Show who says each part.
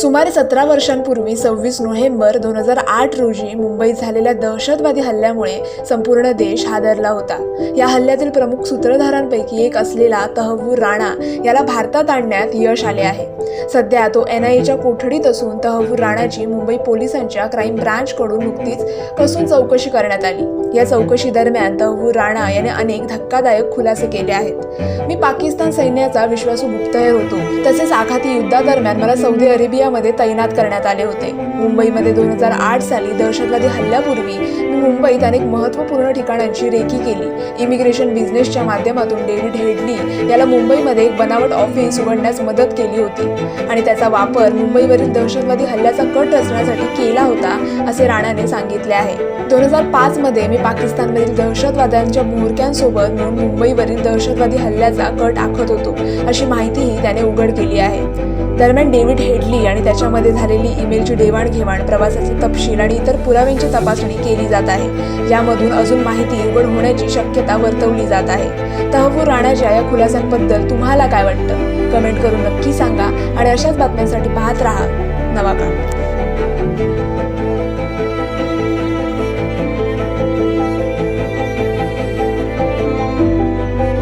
Speaker 1: सुमारे सतरा वर्षांपूर्वी सव्वीस नोव्हेंबर दोन हजार आठ रोजी मुंबईत झालेल्या दहशतवादी हल्ल्यामुळे संपूर्ण देश हादरला होता. या हल्ल्यातील प्रमुख सूत्रधारांपैकी एक असलेला तहवूर राणा याला भारतात आणण्यात यश आले आहे. सध्या तो एन आय एच्या कोठडीत असून तहवूर राणाची मुंबई पोलिसांच्या क्राईम ब्रांचकडून नुकतीच कसून चौकशी करण्यात आली. या चौकशी दरम्यान तहवूर राणा याने अनेक धक्कादायक खुलासे केले आहेत. मी पाकिस्तान सैन्याचा विश्वासू गुप्तहेर होतो. तसेच आखाती युद्धादरम्यान मला सौदी अरेबियामध्ये तैनात करण्यात आले होते. मुंबईमध्ये दोन हजार आठ साली दहशतवादी हल्ल्यापूर्वी मी मुंबईत अनेक महत्त्वपूर्ण ठिकाणांची रेकी केली. इमिग्रेशन बिझनेसच्या माध्यमातून डेव्हिड हेडली याला मुंबईमध्ये एक बनावट ऑफिस उघडण्यास मदत केली होती. आणि त्याचा वापर मुंबईवरील दहशतवादी हल्ल्याचा कट रचण्यासाठी केला होता असे राणाने सांगितले आहे. दोन हजार पाच मध्ये आणि पाकिस्तानमधील दहशतवाद्यांच्या म्होरक्यांसोबत म्हणून मुंबईवरील दहशतवादी हल्ल्याचा कट आखत होतो अशी माहितीही त्याने उघड केली आहे. दरम्यान डेव्हिड हेडली आणि त्याच्यामध्ये झालेली ईमेलची देवाणघेवाण प्रवासाचे तपशील आणि इतर पुराव्यांची तपासणी केली जात आहे. यामधून अजून माहिती उघड होण्याची शक्यता वर्तवली जात आहे. तहपूर राणाच्या या खुलासांबद्दल तुम्हाला काय वाटतं? कमेंट करून नक्की सांगा आणि अशाच बातम्यांसाठी पाहत राहा नवाकाळ